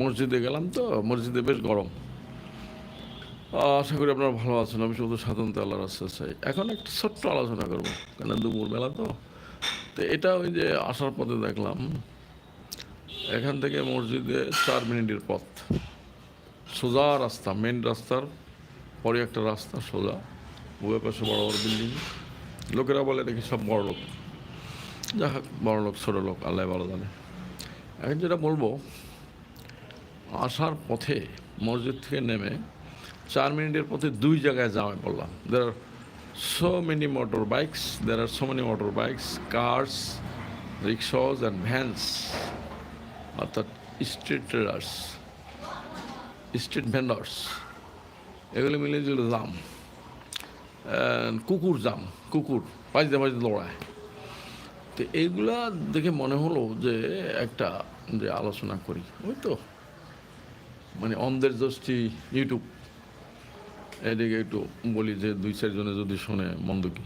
মসজিদে গেলাম তো, মসজিদে বেশ গরম। আশা করি আপনারা ভালো আছেন, আমি শুধু সাধারণত আল্লাহর আস্তে চাই। এখন একটা ছোট্ট আলোচনা করব, কেন দুপুর বেলা তো? তো এটা ওই যে আসার পথে দেখলাম, এখান থেকে মসজিদে চার মিনিটের পথ। সোজা রাস্তা মেন রাস্তার পরে একটা রাস্তা সোজা, উভয় পাশে বড় বড় বিল্ডিং। লোকেরা বলে দেখি সব বড় লোক। যা হোক, বড় লোক, ছোটো লোক, আল্লাহ ভালো জানে। এখন যেটা বলব আসার পথে মসজিদ থেকে নেমে চার মিনিটের পথে দুই জায়গায় জামে পড়লাম। There are so many motorbikes there are so many motorbikes cars rickshaws and vans অর্থাৎ স্ট্রিট ট্রেডার্স স্ট্রিট ভেন্ডার্স এগুলো মিলে যেগুলো জাম। কুকুর জাম, কুকুর পাঁচতে পাঁচতে দৌড়ায়। তো এইগুলা দেখে মনে হলো যে একটা যে আলোচনা করি, ওই তো। মানে অন্ধের দোষটি ইউটিউব এদিকে একটু বলি যে দুই চারজনে যদি শোনে মন্দ কি।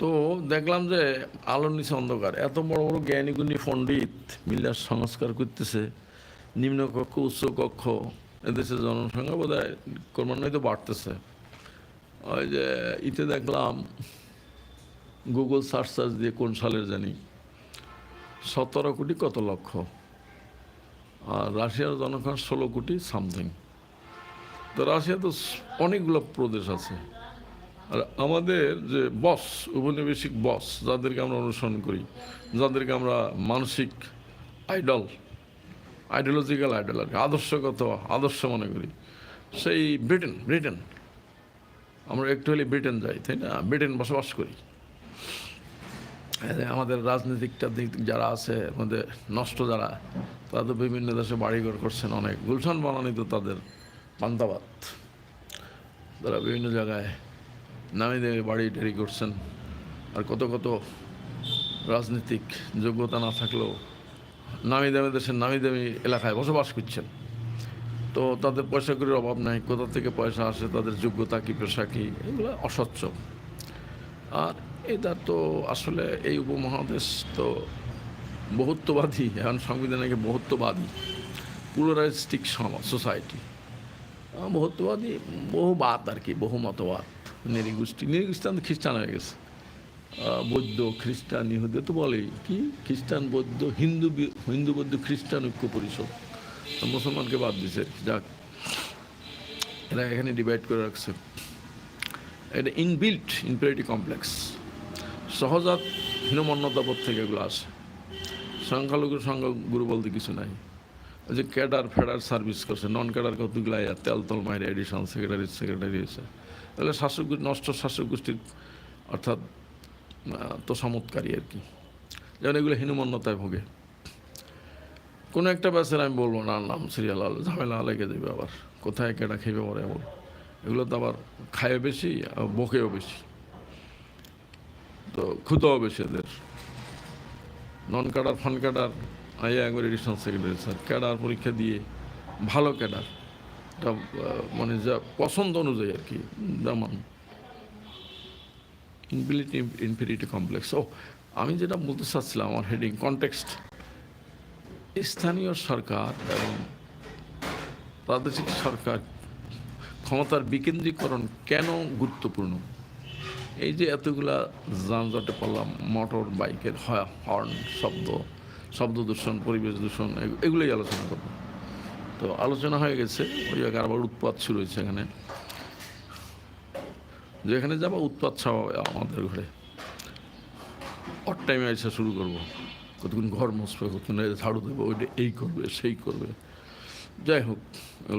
তো দেখলাম যে আলোর নিচে অন্ধকার। এত বড় বড় জ্ঞানীগুণী পণ্ডিত মিলার সংস্কার করতেছে নিম্নকক্ষ উচ্চ কক্ষ, এদেশের জনসংখ্যা বোধ হয় ক্রমান্বয়ে তো বাড়তেছে। ওই যে ইতে দেখলাম গুগল সার্চ সার্চ দিয়ে কোন সালের জানি, সতেরো কোটি কত লক্ষ। আর রাশিয়ার জনসংখ্যা ষোলো কোটি সামথিং তো রাশিয়া তো অনেকগুলো প্রদেশ আছে। আর আমাদের যে বস উপনিবেশিক বস যাদেরকে আমরা অনুসরণ করি, যাদেরকে আমরা মানসিক আইডল আইডিওলজিক্যাল আইডল আর আদর্শগত, আদর্শ মনে করি, সেই ব্রিটেন ব্রিটেন আমরা একটু হলে ব্রিটেন যাই, তাই না? ব্রিটেন বসবাস করি। আমাদের রাজনীতিকটা দিক, যারা আছে, আমাদের নষ্ট যারা তারা তো বিভিন্ন দেশে বাড়িঘর করছেন অনেক। গুলশান বানানি তো তাদের পান্তাবাদ তারা বিভিন্ন জায়গায় নামি দেবে বাড়ি টাড়ি করছেন। আর কত কত রাজনৈতিক যোগ্যতা না থাকলেও নামি দামি দেশের নামি দামি এলাকায় বসবাস করছেন। তো তাদের পয়সা করির অভাব নাই। কোথা থেকে পয়সা আসে, তাদের যোগ্যতা কী, পেশা কী, এগুলো অস্বচ্ছ আর এটা তো আসলে এই উপমহাদেশ তো বহুত্ববাদী, এখন সংবিধানে বহুত্ববাদী প্লুরালিস্টিক সোসাইটি বহুত্ববাদী, বহুবাদ আর কি, বহুমতবাদ, নিরীগোষ্ঠী। নিরীগোষ্ঠী তো খ্রিস্টান হয়ে গেছে। বৌদ্ধ, খ্রিস্টান, ইহুদে তো বলেই কি, খ্রিস্টান, বৌদ্ধ, হিন্দু হিন্দু, বৌদ্ধ, খ্রিস্টান ঐক্য পরিষদ। মুসলমানকে বাদ দিছে যাক। এরা এখানে ডিভাইড করে রাখছে। এটা ইনবিল্ট ইনফিনিটি কমপ্লেক্স সহজাত হীনমন্যতাবোধ থেকে এগুলো আসে। সংখ্যালঘু সংখ্যাগুরু বলতে কিছু নাই। যে ক্যাডার ফেডার সার্ভিস করছে নন ক্যাডার কতগুলো তেল তল মায়ের এডিশন সেক্রেটারি সেক্রেটারি হয়েছে। তাহলে শাসক নষ্ট শাসক গোষ্ঠীর অর্থাৎ তো চমৎকারী আর কি। যেমন এগুলো হীনমন্যতায় ভোগে। কোনো একটা ব্যাসের আমি বলব, না, নাম সিরিয়াল আলো, ঝামেলা লেগে দেবে আবার। কোথায় কেটা খেয়ে পরে এমন। এগুলো তো আবার খায় বেশি আর বকেও বেশি। তো ক্ষুদাও বেশি এদের নন ক্যাডার, ফান ক্যাডার আইয়া একবার সেক্রেটারি স্যার। ক্যাডার পরীক্ষা দিয়ে ভালো ক্যাডার। এটা মানে যা পছন্দ অনুযায়ী আর কি, যেমন ইনফিনিটি ইনফিনিটি কমপ্লেক্স ও আমি যেটা বলতে চাচ্ছিলাম, আমার হেডিং কনটেক্সট স্থানীয় সরকার এবং প্রাদেশিক সরকার ক্ষমতার বিকেন্দ্রীকরণ কেন গুরুত্বপূর্ণ? এই যে এতগুলা যানজটে পড়লাম, মোটর, বাইকের হর্ন, শব্দ শব্দ দূষণ, পরিবেশ দূষণ এগুলোই আলোচনা করব। তো আলোচনা হয়ে গেছে, ওই জায়গায় আবার উৎপাত শুরু হয়েছে এখানে। যেখানে যাব, উৎপাত ছাওয়া আমাদের ঘরে। অট টাইমে এসে শুরু করব। কতক্ষণ ঘর মুছবে, কতক্ষণ ঝাড়ু দেবো ওইটা এই করবে, সেই করবে। যাই হোক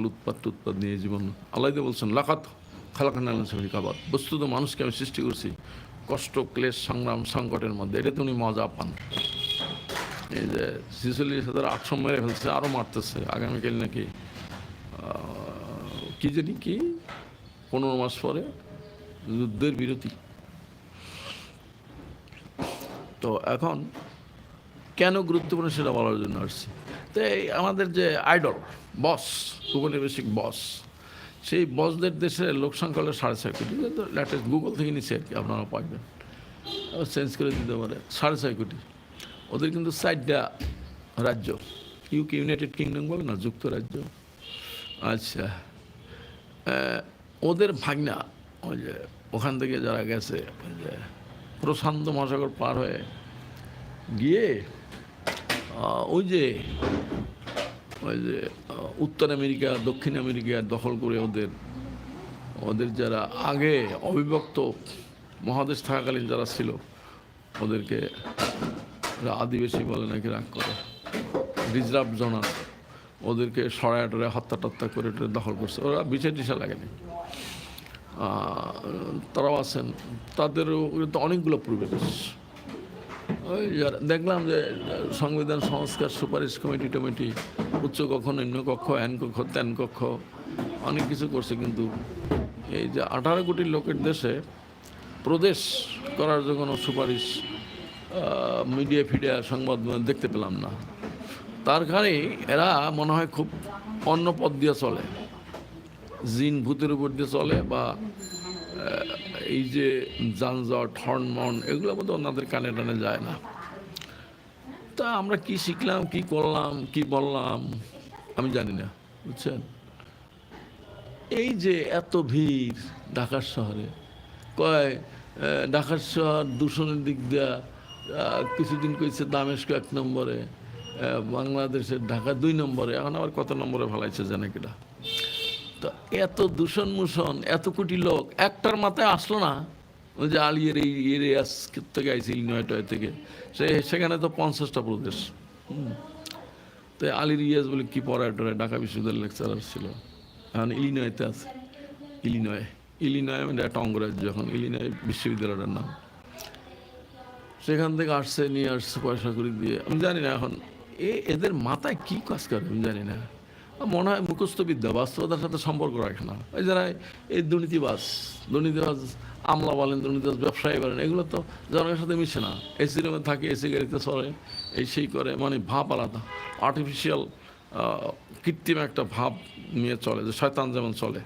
উৎপাত টুৎপাত নিয়ে জীবন দিয়ে বলছেন, লাকাত। খালাকান্না ছবি কাবাদ বস্তুত মানুষকে আমি সৃষ্টি করছি কষ্ট, ক্লেশ, সংগ্রাম, সংকটের মধ্যে। এটা উনি মজা পান। এই যে ছিচল্লিশ হাজার আটশো মেরে ফেলছে আরও মারতেছে। আগামীকাল নাকি কী জানি কি? পনেরো মাস পরে যুদ্ধের বিরতি। তো এখন কেন গুরুত্বপূর্ণ সেটা বলার জন্য আসছি? তো আমাদের যে আইডল, বস, উপনিবেশিক বস সেই বসদের দেশের লোক সংখ্যা হলো সাড়ে ছয় কোটি। লেটেস্ট গুগল থেকে নিচ্ছে আর কি আপনারা পাইবেন। চেঞ্জ করে দিতে পারে, সাড়ে ছয় কোটি। ওদের কিন্তু চারটা রাজ্য। ইউকে ইউনাইটেড কিংডম বলে না, যুক্তরাজ্য। আচ্ছা। ওদের ভাগনা, ওই যে ওখান থেকে যারা গেছে, ওই যে প্রশান্ত মহাসাগর পার হয়ে গিয়ে ওই যে ওই যে উত্তর আমেরিকা, দক্ষিণ আমেরিকা দখল করে ওদের ওদের যারা আগে অবিভক্ত মহাদেশ থাকাকালীন যারা ছিল, ওদেরকে আদিবাসী বলে নাকি রাগ করে। রিজার্ভ জোন ওদেরকে সরায় টরে হত্যা টত্যা করে দখল করছে। ওরা বিছে টিসা লাগেনি। তারাও আছেন। তাদেরও অনেকগুলো পূর্বের ওই দেখলাম যে সংবিধান সংস্কার সুপারিশ কমিটি টমিটি, উচ্চ কক্ষ, নিম্ন কক্ষ, এন কক্ষ, তেন কক্ষ, অনেক কিছু করছে কিন্তু এই যে আঠারো কোটি লোকের দেশে প্রদেশ করার যে কোনো সুপারিশ মিডিয়া, ফিডিয়া, সংবাদ দেখতে পেলাম না। তার কারণে এরা মনে হয় খুব অন্য পথ দিয়ে চলে। জিন ভূতের উপর দিয়ে চলে বা এই যে যানজট হর্নমন এগুলো মধ্যে ওনাদের কানে টানে যায় না। তা আমরা কি শিখলাম, কি করলাম, কি বললাম, আমি জানি না, বুঝছেন? এই যে এত ভিড় ঢাকার শহরে, কয় ঢাকার শহর দূষণের দিক দিয়া কিছুদিন কইছে দামেস্ক এক নম্বরে বাংলাদেশের ঢাকা দুই নম্বরে, এখন আবার কত নম্বরে ফেলাইছে জানে কিনা। তো এত দূষণ মুষণ এত কোটি লোক, একটার মাথায় আসলো না। ওই যে আলিয়ের এই এরিয়াস থেকে আইসি ইলিনয় থেকে। সে, সেখানে তো পঞ্চাশটা প্রদেশ। তো আলির ইয়াস বলে, কি পড়ায় টড়ায়? ঢাকা বিশ্ববিদ্যালয়ের লেকচারার ছিল। এখন ইলিনয়তে আছে। ইলিনয়। ইলিনয় মানে একটা অঙ্গরাজ্য এখন, ইলিনয় বিশ্ববিদ্যালয়টার নাম। সেখান থেকে আসছে, নিয়ে আসছে পয়সা করে দিয়ে। আমি জানি না এখন, এ, এদের মাথায় কি কাজ করে আমি জানি না। মনে হয় মুখস্থবিদ্যা, বাস্তবতার সাথে সম্পর্ক রাখে না। ওই যারা এই দুর্নীতিবাজ দুর্নীতিবাজ আমলা বলেন, দুর্নীতিবাজ ব্যবসায়ী বলেন, এগুলো তো জনগণের সাথে মিশে না। এসি রুমে থাকে এসি গাড়িতে চলে এই সেই করে মানে ভাব আলাদা। আর্টিফিশিয়াল কৃত্রিম একটা ভাব নিয়ে চলে, যে শয়তান যেমন চলে।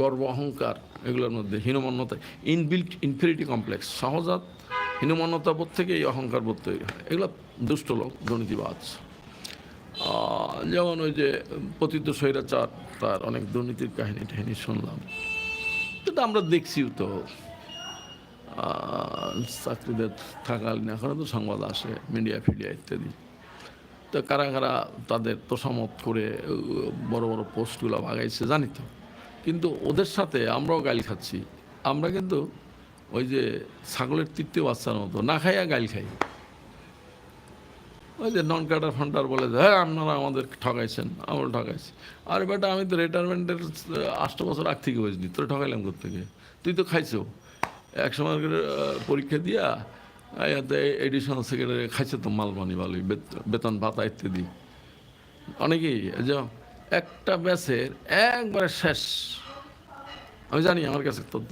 গর্ব, অহংকার, এগুলোর মধ্যে হীনমন্যতা ইনবিল্ট ইনফিনিটি কমপ্লেক্স সহজাত হীনমন্যতা বোধ থেকে এই অহংকার বোধ তৈরি হয়। এগুলো দুষ্ট লোক, দুর্নীতিবাজ। যেমন ওই যে পতিত স্বৈরাচার, তার অনেক দুর্নীতির কাহিনী টাহিনী শুনলাম। কিন্তু আমরা দেখছিও তো চাকরিদের থাকালীন এখনও তো সংবাদ আসে, মিডিয়া, ফিডিয়া ইত্যাদি। তো কারা কারা তাদের তোষামত করে বড় বড় পোস্টগুলো ভাগাইছে জানি তো। কিন্তু ওদের সাথে আমরাও গালি খাচ্ছি। আমরা কিন্তু ওই যে ছাগলের তৃতীয় বাচ্চার মতো না খাইয়া গাল খাই। ওই যে নন কাটার ফান্ডার বলে যে, হ্যাঁ আপনারা আমাদের ঠকাইছেন আমরা ঠকাইছি। আর বেটা আমি তো রিটায়ারমেন্টের আষ্ট বছর আগ থেকে হয়েছি তোর ঠকাইলাম থেকে তুই তো খাইছো। এক সময় করে পরীক্ষা দিয়া এডিশনাল সেক্রেটারি খাইছে তো মালবানি ভালোই বেতন ভাতা ইত্যাদি। অনেকেই যে একটা ব্যাচের একবারে শেষ আমি জানি আমার কাছে তথ্য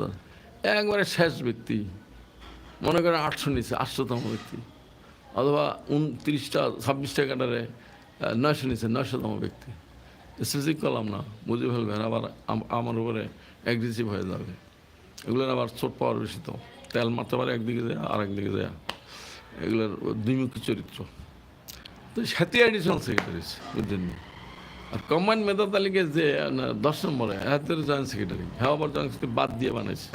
একবারে শেষ ব্যক্তি মনে করেন আটশো নিচে আটশোতম ব্যক্তি। অথবা উনত্রিশটা, ছাব্বিশটা কাটারে নয়শো নিচে নয়শোতম ব্যক্তি। স্পেসিফিক করলাম না, বুঝে ফেলবেন, আবার আমার উপরে অ্যাগ্রেসিভ হয়ে যাবে। এগুলোর আবার চোট পাওয়ার বেশি তো। তেল মারতে পারে একদিকে যায়, আর একদিকে যায়। এগুলোর দ্বিমুখী চরিত্র। তো সাথে অ্যাডিশনাল সেক্রেটারি বুঝলেন? আর কম্বাইন মেধা তালিকায় যে দশ নম্বরে হাতের জয়েন্ট সেক্রেটারি হ্যাঁ জয়েন্ট বাদ দিয়ে বানাইছে।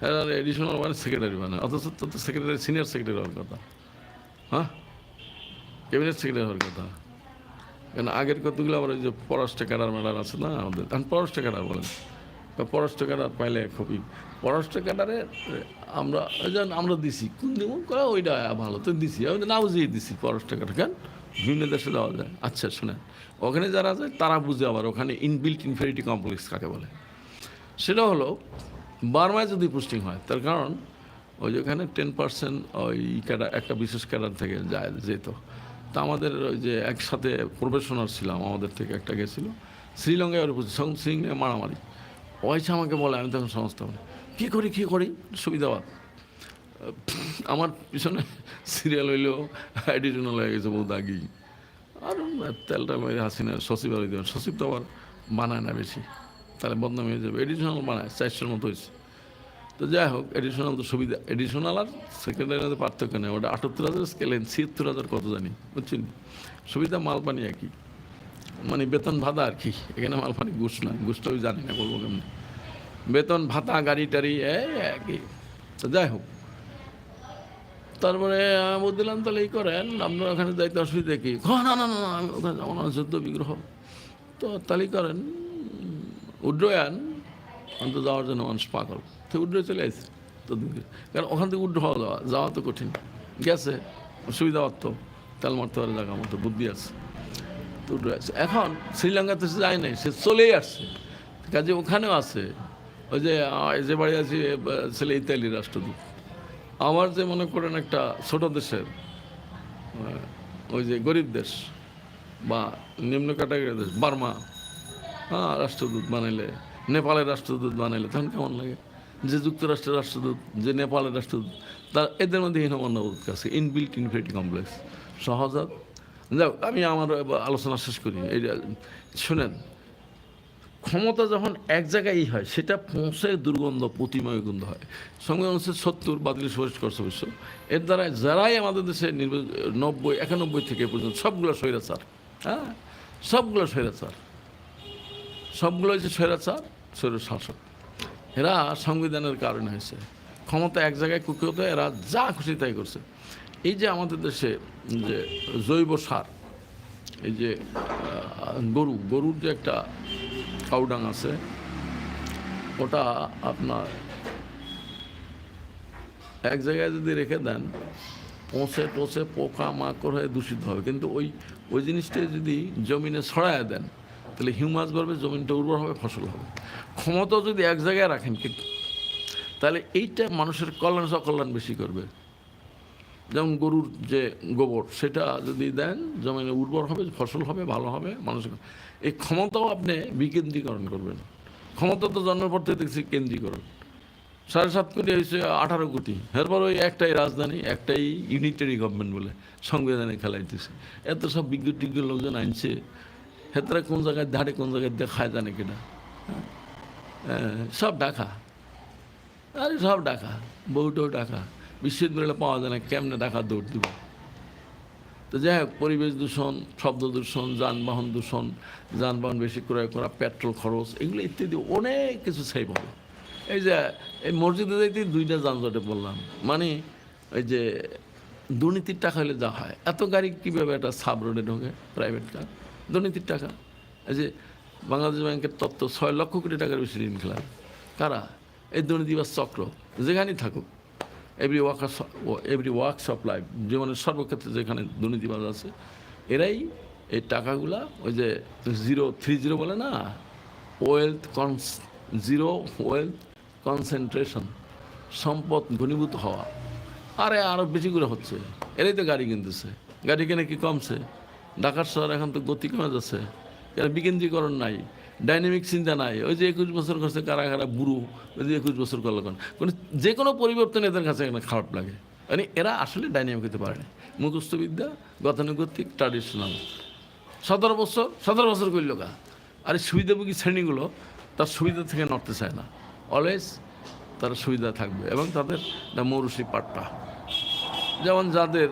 হ্যাঁ এডিশনাল মানে সেক্রেটারি বানায়। অথচ তো সেক্রেটারি সিনিয়র সেক্রেটারি হওয়ার কথা। হ্যাঁ? ক্যাবিনেট সেক্রেটারি হওয়ার কথা। কেন আগের কতগুলো আবার ওই যে পররাষ্ট্র ক্যাডার ম্যাডার আছে না আমাদের? এখন পররাষ্ট্র ক্যাডার বলেন। পররাষ্ট্র ক্যাডার পাইলে খুবই পররাষ্ট্র ক্যাডারে আমরা ওই যে আমরা দিছি। কোন দিব কয়, ওইটা ভালো, তো দিছি। আমি না, বুঝিয়ে দিছি পররাষ্ট্র ক্যাডার কেন? বিভিন্ন দেশে যাওয়া যায়। আচ্ছা শুনেন। ওখানে যারা যায় তারা বুঝে আবার ওখানে ইনবিল্ট ইনফেরিটি কমপ্লেক্স কাকে বলে? সেটা হলো, বার্মায় যদি পোস্টিং হয়, তার কারণ ওই যেখানে টেন পার্সেন্ট ওই ক্যাডার একটা বিশেষ ক্যাডার থেকে যায়, যেত। তা আমাদের ওই যে একসাথে প্রফেশনাল ছিলাম, আমাদের থেকে একটা গেছিল। শ্রীলঙ্কায় ওর সঙ্গে শ্রীলঙ্কায় মারামারি। পয়সা আমাকে বলে, আমি তখন সংস্থা বলে কী করি কী করি? সুবিধাবাদ আমার পিছনে সিরিয়াল হইলেও এডিশনাল হয়ে গেছে বহুত দাগি। আর তেলটা মেরে হাসিনা সচিব আর সচিব তো আবার বানায় না বেশি। তাহলে বদনাম হয়ে যাবে। এডিশনাল বানায়, চারশোর মতো হয়েছে। তো যাই হোক এডিশনাল তো সুবিধা। এডিশনাল আর সেকেন্ডারি মধ্যে পার্থক্য নেই। ওটা আটাত্তর হাজার স্কেলেন ছিয়াত্তর হাজার কত জানি বুঝছেন? সুবিধা মালপানি একই। মানে বেতন ভাতা আর কি এখানে মালপানি ঘুষ না ঘুষটা জানি না বলব কেমনি? বেতন ভাতা গাড়ি টাড়ি একই। তো যাই হোক। তারপরে আমি বলছিলাম তাহলে এই করেন আপনার ওখানে যাইতে অসুবিধা কি? "হ, না না না ওখানে যাব না যুদ্ধ বিগ্রহ। তো তাহলে করেন উড্ডয়ন অন্ত যাওয়ার জন্য মানুষ পাগল। তো উড্ডয় চলে আসছে তো কারণ ওখান থেকে উড্ড হওয়া যাওয়া যাওয়া তো কঠিন। গেছে সুবিধা অর্থ তেল মারতে পারে জায়গা মতো, বুদ্ধি আছে। তো উড্ড আছে এখন শ্রীলঙ্কাতে সে যায় নাই, সে চলেই আসছে। কাজে ওখানেও আছে। ওই যে যে বাড়ি আছে ছেলে ইতালি রাষ্ট্রদূত। আমার যে মনে করেন একটা ছোট দেশের ওই যে গরিব দেশ বা নিম্ন ক্যাটাগরির দেশ, বার্মা হ্যাঁ রাষ্ট্রদূত বানাইলে, নেপালের রাষ্ট্রদূত বানাইলে, তখন কেমন লাগে? যে যুক্তরাষ্ট্রের রাষ্ট্রদূত, যে নেপালের রাষ্ট্রদূত, তার এদের মধ্যে হীনমন্যবোধ আছে, ইনবিল্ট ইনফিনিটি কমপ্লেক্স। সহজাত। যাক আমি আমার আলোচনা শেষ করি। এই শোনেন, ক্ষমতা যখন এক জায়গায় হয়, সেটা পৌঁছে দুর্গন্ধ, প্রতিময় গন্ধ হয়। সংবিধান হচ্ছে সত্তর বাতিল সুপারিশ করছে অবশ্য। এর দ্বারা যারাই আমাদের দেশে নব্বই, একানব্বই থেকে পর্যন্ত সবগুলো স্বৈরাচার হ্যাঁ? সবগুলো স্বৈরাচার। সবগুলো হচ্ছে স্বৈরাচার স্বৈর শাসক। এরা সংবিধানের কারণে হয়েছে। ক্ষমতা এক জায়গায় কুকুরত এরা যা খুশি তাই করছে। এই যে আমাদের দেশে যে জৈব সার, এই যে গরু, গরুর যে একটা কাউডাং আছে, ওটা আপনার এক জায়গায় যদি রেখে দেন, পচে টচে পোকা মাকড় হয়ে দূষিত হবে। কিন্তু ওই ওই জিনিসটা যদি জমিনে ছড়ায় দেন তাহলে হিউমাস বাড়বে জমিনটা উর্বর হবে, ফসল হবে। ক্ষমতা যদি এক জায়গায় রাখেন কিন্তু, তাহলে এইটা মানুষের কল্যাণ, সকল্যাণ বেশি করবে। যেমন গরুর যে গোবর, সেটা যদি দেন, জমিনে উর্বর হবে, ফসল হবে, ভালো হবে, মানুষের এই ক্ষমতাও আপনি বিকেন্দ্রীকরণ করবেন। ক্ষমতা তো জন্মের পর থেকে দেখছি কেন্দ্রীকরণ। সাড়ে সাত কোটি হয়েছে, আঠারো কোটি। এরপর ওই একটাই রাজধানী, একটাই ইউনিটারি গভর্নমেন্ট বলে সংবিধানে খেলাইতেছে। এত সব বিজ্ঞ টিজ্ঞ লোকজন আনছে হেতরা কোন জায়গায় ধারে কোন জায়গায় দেখায় জানে কিনা? হ্যাঁ, সব ডাকা আরে সব ডাকা বউটাও ডাকা বিশ্ববিদ্যালয়ে পাওয়া যায় না কেমনে ডাকা দৌড় দিব। তো যাই হোক পরিবেশ দূষণ শব্দ দূষণ যানবাহন দূষণ যানবাহন বেশি ক্রয় করা পেট্রোল খরচ এগুলো ইত্যাদি অনেক কিছু সেভ হবে। এই যে এই মসজিদে যাইতে দুইটা যানজটে বললাম। মানে ওই যে দুর্নীতির টাকা হলে যা হয়। এত গাড়ি কীভাবে একটা সাব রোডে ঢোকে? প্রাইভেট কার দুর্নীতির টাকা। এই যে বাংলাদেশ ব্যাংকের তত্ত্ব, ছয় লক্ষ কোটি টাকার বেশি ঋণ খেলার কারা? এই দুর্নীতিবাজ চক্র, যেখানেই থাকুক every work every workshop life জীবনের সর্বক্ষেত্রে যেখানে দুর্নীতিবাজ আছে, এরাই এই টাকাগুলা ওই যে জিরো থ্রি জিরো বলে না wealth cons zero wealth concentration সম্পদ ঘনীভূত হওয়া। আরে আরও বেশি করে হচ্ছে। এরাই তো গাড়ি কিনতেছে। গাড়ি কিনে কি কমছে? ঢাকার শহর এখন তো গতি কমে যাচ্ছে। এর বিকেন্দ্রীকরণ নাই, ডাইনামিক চিন্তা নাই। ওই যে একুশ বছর করছে কারা কারা বুড়ো, ওই যে একুশ বছর করল কেন, যে কোনো পরিবর্তন এদের কাছে এখানে খারাপ লাগে। মানে এরা আসলে ডাইনামিক হতে পারে না মুখস্থবিদ্যা, গতানুগতিক ট্রাডিশনাল সতেরো বছর সতেরো বছর করল কা আর এই সুবিধাভোগী শ্রেণীগুলো তার সুবিধা থেকে নড়তে চায় না। অলওয়েজ তারা সুবিধা থাকবে এবং তাদের মৌরুষি পাট্টা যেমন যাদের,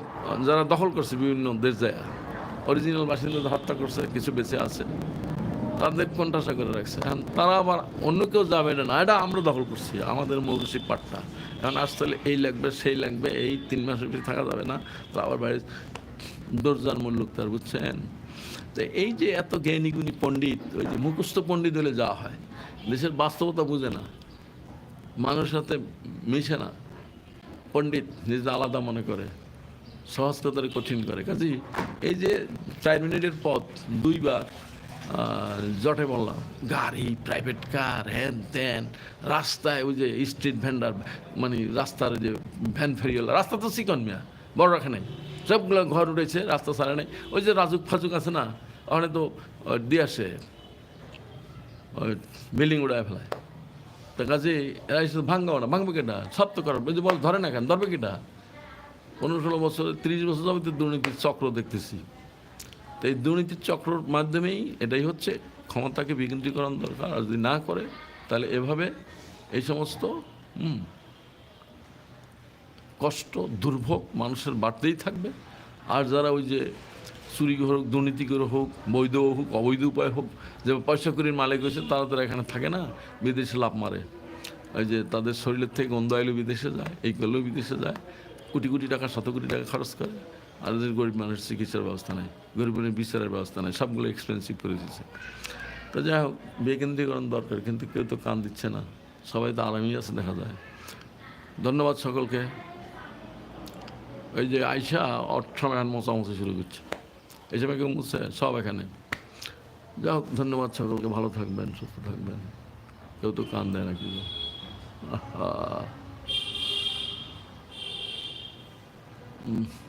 যারা দখল করছে বিভিন্ন দেশ যায়। অরিজিনাল বাসিন্দাদের হত্যা করছে, কিছু বেঁচে আছে। তাদের কোনটাসা করে রাখছে। এখন তারা আবার অন্য কেউ যাবে না এটা আমরা দখল করছি, আমাদের মৌরুষি পাট্টা এখন আসতে এই লাগবে, সেই লাগবে, এই তিন মাসের ভিতরে থাকা যাবে না। তো আবার বাইরে দরজার মূল্য তার, বুঝছেন? তো এই যে এত জ্ঞানী গুণী পণ্ডিত, ওই যে মুখস্থ পণ্ডিত হলে যাওয়া হয়, দেশের বাস্তবতা বুঝে না। মানুষের সাথে মিশে না। পণ্ডিত নিজে আলাদা মনে করে। সহজ কথারে কঠিন করে। কাজেই এই যে চার মিনিটের পথ, দুইবার জটে বললাম, গাড়ি প্রাইভেট কার হ্যান ত্যান রাস্তায় ওই যে স্ট্রিট ভেন্ডার মানে রাস্তার যে ভ্যান ফেরিওয়ালা, রাস্তা তো চিকন মিয়া, বড় রাখে নাই। সবগুলো ঘর উঠেছে রাস্তা সারা নেই। ওই যে রাজুক ফাজুক আছে না, ওখানে তো দিয়ে আসে, ওই বিল্ডিং উড়ায় ফেলায়। তা কাজে, এরা ভাঙাও না, ভাঙবে কেটা? সব তো করবে বল, ধরে না কেন, ধরবে কেটা? পনেরো ষোলো বছর, তিরিশ বছর যাবে তো দুর্নীতির চক্র দেখতেছি। তো এই দুর্নীতির চক্রর মাধ্যমেই এটাই হচ্ছে, ক্ষমতাকে বিকেন্দ্রীকরণ দরকার, আর যদি না করে, তাহলে এভাবে এই সমস্ত কষ্ট, দুর্ভোগ মানুষের বাড়তেই থাকবে। আর যারা ওই যে চুরি হোক দুর্নীতি করে হোক, বৈধ হোক, অবৈধ উপায় হোক, যে পয়সা করির মালিক হয়েছে, তারা তো আর এখানে থাকে না, বিদেশে লাভ মারে। ওই যে তাদের শরীরের থেকে গন্ধ আইলেও বিদেশে যায়, এই করলেও বিদেশে যায়। কোটি কোটি টাকা, শত কোটি টাকা খরচ করে। আর এদের গরিব মানুষের চিকিৎসার ব্যবস্থা নেই, গরিব মানুষের বিচারের ব্যবস্থা নেই, সবগুলো এক্সপেন্সিভ করে দিচ্ছে তো যাই হোক বিকেন্দ্রীকরণ দরকার, কিন্তু কেউ তো কান দিচ্ছে না। সবাই তো আরামই আছে, দেখা যায়। ধন্যবাদ সকলকে। ওই যে আইসা অর্থ এখন মোচামুচি শুরু করছে। সময় কেউ মুছছে সব এখানে। যাই হোক, ধন্যবাদ সকলকে, ভালো থাকবেন, সুস্থ থাকবেন। কেউ তো কান দেয় না কি Mm.